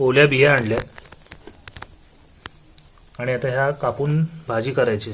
ओल्या बिया आणल्या आणि आता ह्या कापून भाजी करायची.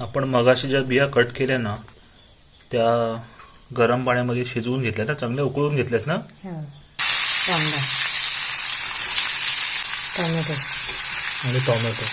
आपण मगाशी ज्या बिया कट केल्या ना त्या गरम पाण्यामध्ये शिजवून घेतल्या ना चांगल्या उकळून घेतल्यास ना? हो. कांदा टोमॅटो. आणि टोमॅटो.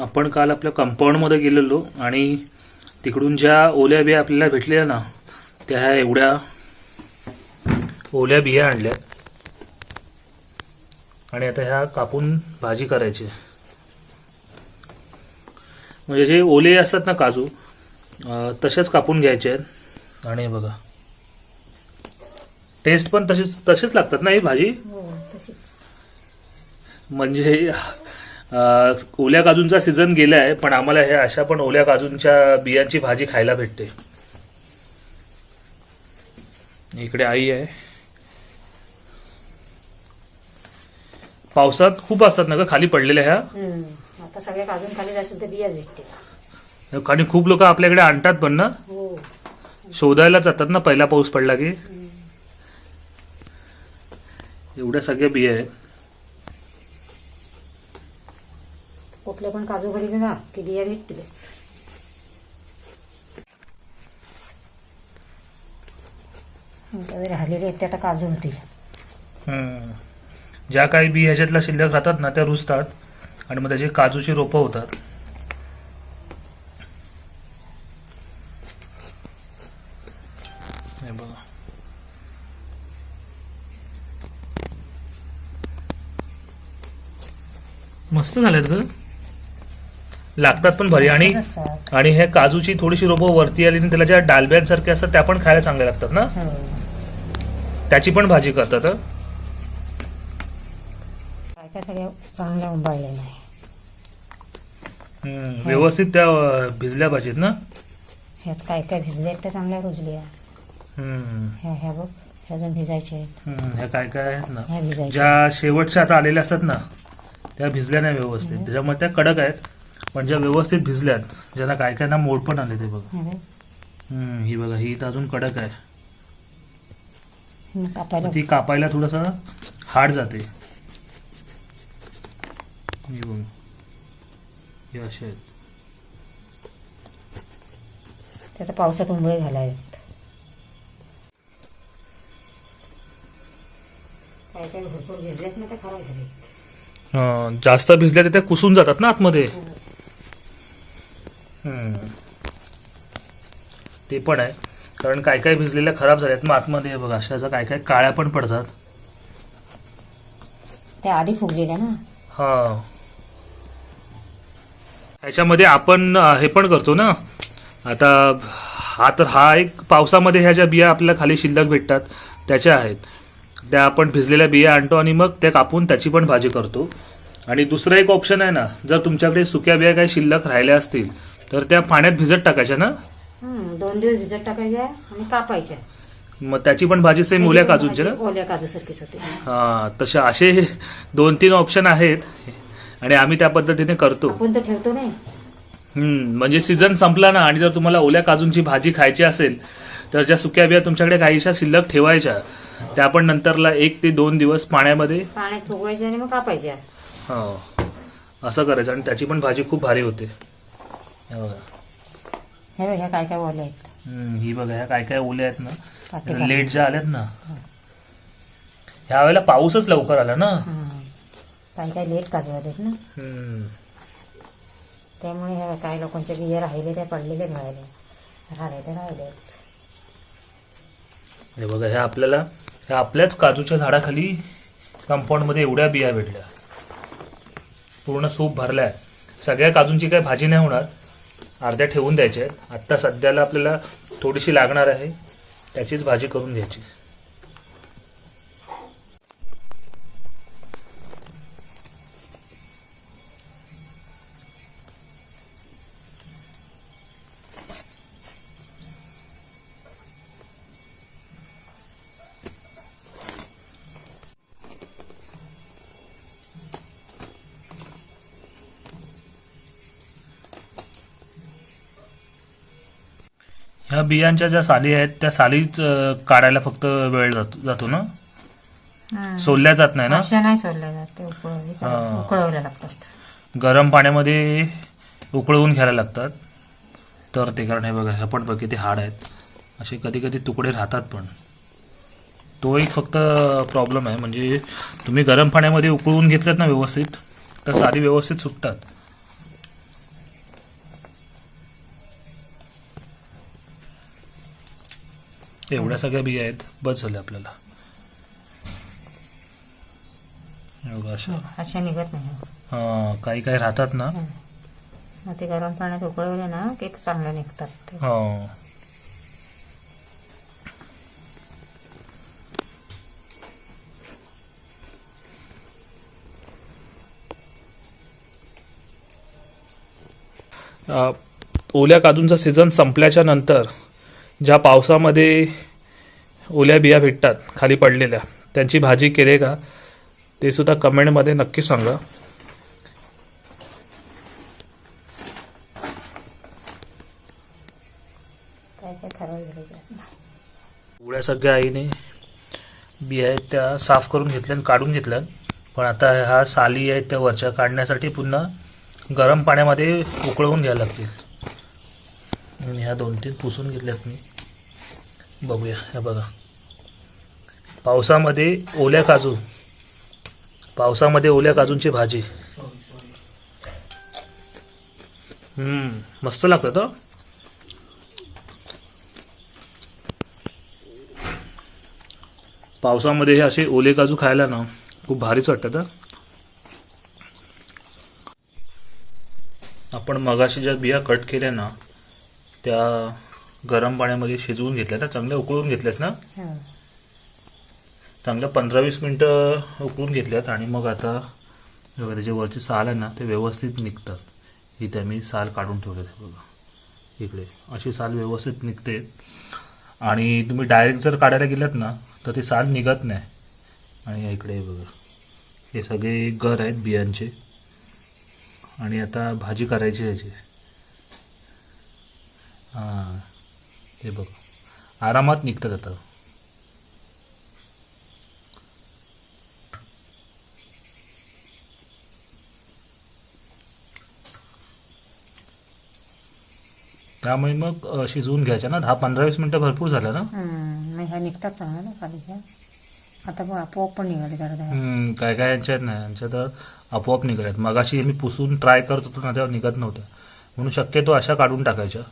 आपण काल आपल्या कंपाऊंडमध्ये गेलेलो आणि तिकडून ज्या ओल्या बिया आपल्याला भेटलेल्या ना त्या ह्या एवढ्या ओल्या बिया आणल्या. आणि आता ह्या कापून भाजी करायची. म्हणजे जे ओले असतात ना काजू तसेच कापून घ्यायचे आहेत. आणि बघा. टेस्ट पण तशीच तसेच लागतात ना ही भाजी? हो म्हणजे ओल्या काजूंचा सीझन गेला आहे पण आम्हाला हे अशा पण ओल्या काजूंच्या बियांची भाजी खायला भेटते. इकडे आई आहे. पावसात खूप असतात ना ग खाली पडलेल्या ह्या? हम्म. आता सगळ्या काजून खाली जास्त तर बियाच भेटते आणि खूप लोक आपल्याकडे आणतात पण ना? हो. शोधायला जातात ना पहिला पाऊस पडला की? एवढ्या सगळ्या बिया आहेत. कुठले पण काजू घरी ना की बिया भेटतीलच राहिलेले आहेत ते आता काजू होतील हम्म. ज्या काही बी ह्याच्यातल्या शिल्लक राहतात ना त्या रुजतात आणि मग त्याची काजूची रोपं होतात. हे बघा. मस्त झालेत ग. लागतात पण भारी. आणि. आणि हे काजूची थोडीशी रोपं वरती आली आणि त्याला ज्या डालब्यांसारख्या असतात त्या पण खायला चांगल्या लागतात ना? हो. त्याची पण भाजी करतात हं? चांगल्या नाही. हम्म, व्यवस्थित त्या भिजल्या पाहिजेत ना? ह्यात काय काय भिजले त्या चांगल्या रुजल्या. ह्या ह्या बघ ह्या अजून हम्म, ह्या काय काय आहेत ना? ज्या शेवटच्या आता आलेल्या असतात ना त्या भिजल्या नाही व्यवस्थित. त्याच्यामुळे त्या कडक आहेत. पण ज्या व्यवस्थित भिजल्यात ज्यांना काय काय ना मोड पण आले ते बघा. हम्म, ही बघा ही तर अजून कडक आहे. मग कापायला ती कापायला थोडस हार्ड जाते. ही बघ. हे असे आहेत. त्याचा पावसात उंबळे काय काय भरपूर भिजल्यात ना त्या खराब झाले अं, जास्त भिजल्या तर त्या कुसून जातात ना आतमध्ये. हम्म. ते पण आहे. कारण काय काय भिजलेल्या खराब झाल्यात मग आतमध्ये बघा अशा काय काय काळ्या पण पडतात. त्या आधी फुगलेल्या ना? हा. ह्याच्यामध्ये आपण हे पण करतो ना. आता हा तर हा एक पावसामध्ये ह्या ज्या बिया आपल्याला खाली शिल्लक भेटतात त्याच्या आहेत. त्या आपण भिजलेल्या बिया आणतो आणि मग त्या कापून त्याची पण भाजी करतो. आणि दुसरं एक ऑप्शन आहे ना जर तुमच्याकडे सुक्या बिया काही शिल्लक राहिल्या असतील तर त्या पाण्यात भिजत टाकायच्या ना? दोन दिवस भिजत टाकायच्या आणि कापायच्या. मग त्याची पण भाजी सेम ओल्या काजूंची ना? ओल्या काजू सारखीच होते. हा तशा असे दोन तीन ऑप्शन आहेत. आणि आम्ही त्या पद्धतीने करतो. आपण तर ठेवतो नाही. हम्म, म्हणजे सीझन संपला ना आणि जर तुम्हाला ओल्या काजूंची भाजी खायची असेल तर ज्या सुक्या बिया तुमच्याकडे काहीशा शिल्लक ठेवायच्या त्या आपण नंतरला एक ते दोन दिवस पाण्यामध्ये पाण्यात फुगवायच्या आणि मग कापायच्या. हो, असं करायचं. आणि त्याची पण भाजी खूप भारी होते. हे बघा. हे बघ ह्या काय काय ओल्या आहेत. ही बघा ह्या काय काय ओल्या आहेत ना. लेट ज्या आल्यात ना. ह्या वेळेला पाऊसच लवकर आला ना. हं. काय काय लेट काजू आलेत ना. त्यामुळे ह्या काय लोकांच्या बिया राहिले त्या पडलेल्या राहिले राहिले त्या राहिलेच. हे बघा ह्या आपल्याला ह्या आपल्याच काजूच्या झाडाखाली कंपाऊंडमध्ये एवढ्या बिया भेटल्या. पूर्ण सूप भरलाय. सगळ्या काजूंची काही भाजी नाही होणार. अर्ध्या ठेवून द्यायच्या आहेत. आत्ता सध्याला आपल्याला थोडीशी लागणार आहे. त्याचीच भाजी करून घ्यायची. ह्या बियांच्या ज्या साली आहेत त्या सालीच अं, काढायला फक्त वेळ जातो जातो ना? हं. सोलल्या जात नाही ना? अशा नाही सोडल्या जात ते उकळवले हा. उकळवल्या लागतात. गरम पाण्यामध्ये उकळवून घ्यायला लागतात. तर ते कारण हे बघा ह्या पण बघ किती हाड आहेत. असे कधी कधी तुकडे राहतात पण. तो एक फक्त प्रॉब्लेम आहे म्हणजे तुम्ही गरम पाण्यामध्ये उकळवून घेतल्यात ना व्यवस्थित तर साली व्यवस्थित सुटतात एवढ्या सगळ्या बिया आहेत. बस झाल्या आपल्याला. हे अशा निघत नाही. हा, काही काही राहतात ना. हं. मग ते गरम पाण्यात उकळवले ना की चांगले निघतात ते. हो. अ, ओल्या काजूंचा सीझन संपल्याच्या नंतर ज्या पावसामध्ये ओल्या बिया भेटतात खाली पडलेल्या त्यांची भाजी केली का? ते सुद्धा कमेंटमध्ये नक्की सांगा. एवढ्या सगळ्या आईने बिया आहेत त्या साफ करून घेतल्या आणि काढून घेतल्या. पण आता ह्या साली आहेत त्या वरच्या काढण्यासाठी पुन्हा गरम पाण्यामध्ये उकळवून घ्यायला लागतील. आणि ह्या दोन तीन पुसून घेतल्यात मी. बघूया. हे बघा. पावसामध्ये ओल्या काजू. पावसामध्ये ओल्या काजूंची भाजी. हम्म, मस्त लागतं तो पावसामध्ये हे असे ओले काजू खायला ना खूप भारीच वाटतं तर आपण मगाशी ज्या बिया कट केल्या ना त्या गरम पाण्यामध्ये शिजवून घेतल्या त्या चांगल्या उकळून घेतल्यास ना? हं. चांगल्या पंधरा वीस मिनटं उकळून घेतल्यात आणि मग आता बघा त्याची वरची साल आहे ना ते व्यवस्थित निघतात. इथे मी साल काढून ठेवले बघा. इकडे. अशी साल व्यवस्थित निघते. आणि तुम्ही डायरेक्ट जर काढायला गेलात ना तर ती साल निघत नाही. आणि इकडे बघा. हे सगळे गर आहेत बियांचे. आणि आता भाजी करायची ह्याची हां. हे बघ. आरामात निघतात आता. त्यामुळे मग शिजवून घ्यायच्या ना? दहा पंधरा वीस मिनटं भरपूर झालं ना? हं. मग ह्या निघतात ना खाली ह्या. आता बघ आपोआप पण निघाले काय काय यांच्यात नाही यांच्या तर आपोआप निघाल्यात. मगाशी मी पुसून ट्राय करत होतो ना तेव्हा निघत नव्हत्या. म्हणून शक्यतो अशा काढून टाकायच्या.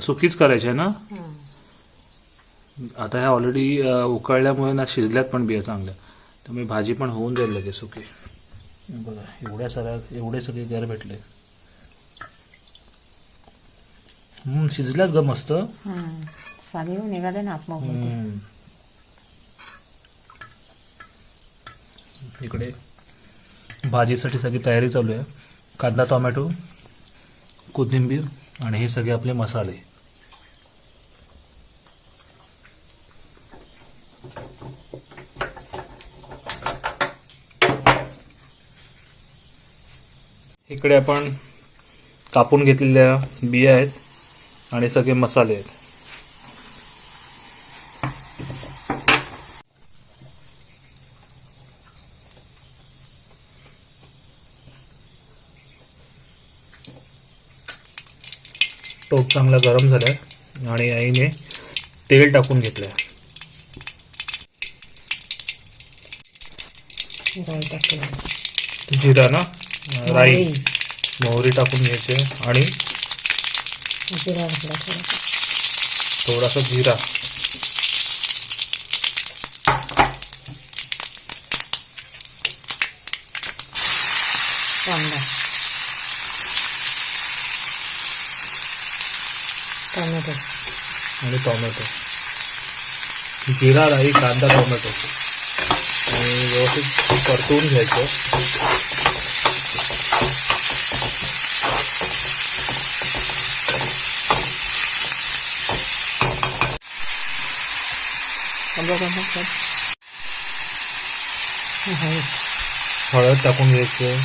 तर सुकीच करायची आहे ना. आता ह्या ऑलरेडी उकळल्यामुळे ना शिजल्यात पण बिया चांगल्या. त्यामुळे भाजी पण होऊन जाईल लगेच सुकी बघा एवढ्या सगळ्या एवढे सगळे गर भेटले. हम्म, शिजल्यात ग मस्त. निघाले ना आत्मा. इकडे भाजीसाठी सगळी तयारी चालू आहे. कांदा टोमॅटो कोथिंबीर आणि हे सगळे आपले मसाले. इकडे आपण कापून घेतलेल्या बिया आहेत आणि सगळे मसाले आहेत. टोप चांगला गरम झालाय आणि आईने तेल टाकून राई टाकली जिरा ना? राई. मोहरी टाकून घ्यायचे आणि थोडासा जिरा. टोमॅटो. आणि टोमॅटो. जिरा राई कांदा टोमॅटो. आणि व्यवस्थित परतवून घ्यायचं. हळद हळद टाकून घ्यायचं.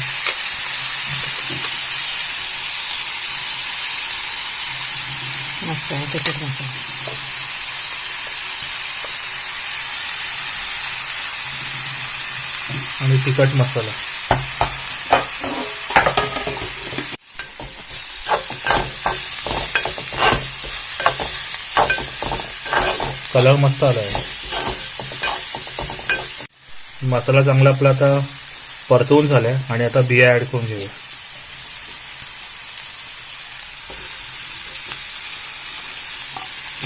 मसाला तिखट मसाला आणि तिखट मसाला. कलर मस्त आला आहे मसाला चांगला आपला आता परतवून झालाय. आणि आता बिया ऍड करून घेऊया.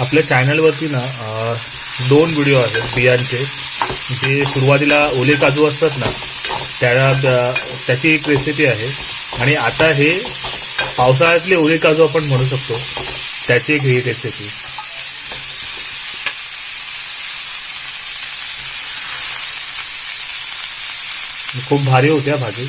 आपल्या चॅनलवरती ना दोन व्हिडिओ आहेत बियांचे. जे सुरुवातीला ओले काजू असतात ना त्या- त्याची एक रेसिपी आहे. आणि आता हे पावसाळ्यातले ओले काजू आपण म्हणू शकतो. त्याची एक ही रेसिपी खूप भारी होत्या भाजी.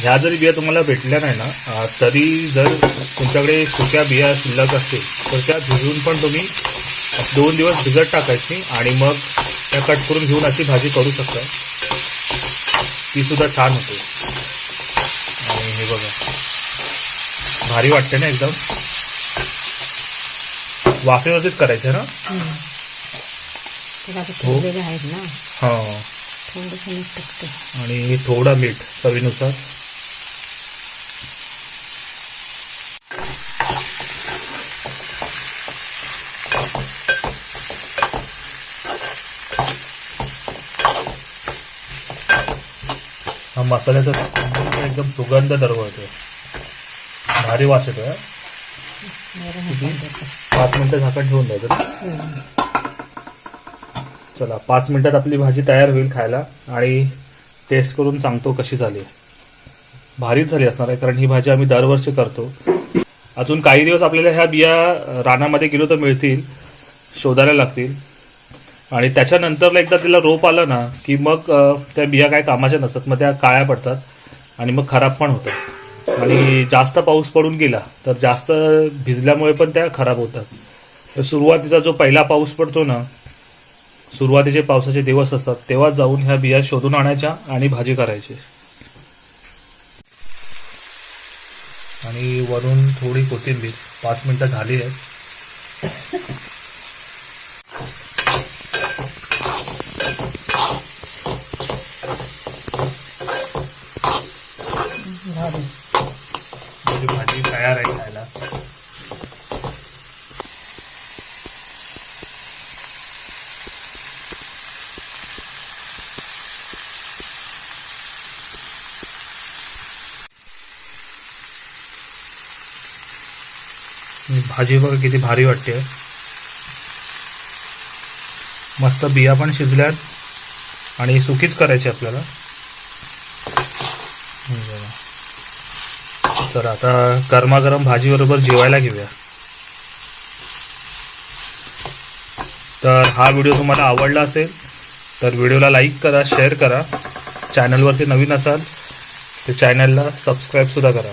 ह्या जरी बिया तुम्हाला भेटल्या नाही ना तरी जर तुमच्याकडे सुक्या बिया शिल्लक असतील तर त्या भिजून पण तुम्ही दोन दिवस भिजत टाकायची आणि मग त्या कट करून घेऊन अशी भाजी करू शकता. ती सुद्धा छान होते. आणि हे बघा. भारी वाटते ना एकदम. वाफेवरतीच करायचं ना? त्याला आता शिजलेले आहेत ना. हां. थोडंसं मीठ टाकते. आणि थोडं मीठ चवीनुसार. हा मसाल्याचा एकदम सुगंध दरवळतोय. भारी वास हा. देते. पाच मिनिटं झाकण ठेवून द्यायचं. चला पाच मिनिटात आपली भाजी तयार होईल खायला आणि टेस्ट करून सांगतो कशी झाली. भारीच झाली असणार आहे कारण ही भाजी आम्ही दरवर्षी करतो. अजून काही दिवस आपल्याला ह्या बिया रानामध्ये गेलो तर मिळतील शोधायला लागतील. आणि त्याच्यानंतर एकदा तिला रोप आलं ना की मग त्या बिया काय कामाच्या नसतात मग त्या काळ्या पडतात आणि मग खराब पण होतात. आणि जास्त पाऊस पडून गेला तर जास्त भिजल्यामुळे पण त्या खराब होतात. तर सुरुवातीचा जो पहिला पाऊस पडतो ना सुरुवातीचे पावसाचे दिवस असतात तेव्हा जाऊन ह्या बिया शोधून आणायच्या आणि भाजी करायची. आणि वरून थोडी कोथिंबीर पाच मिनिटं झाली आहे भाजी तयार आहे खायला. भाजी बघा किती भारी वाटते. मस्त बिया पण शिजल्यात. आणि सुकीच करायची आपल्याला. तर आता गरमागरम भाजीबरोबर जेवायला घेऊया. तर हा व्हिडिओ तुम्हाला आवडला असेल तर व्हिडिओला लाईक करा शेअर करा. चॅनलवरती नवीन असाल तर चॅनलला सबस्क्राईबसुद्धा करा.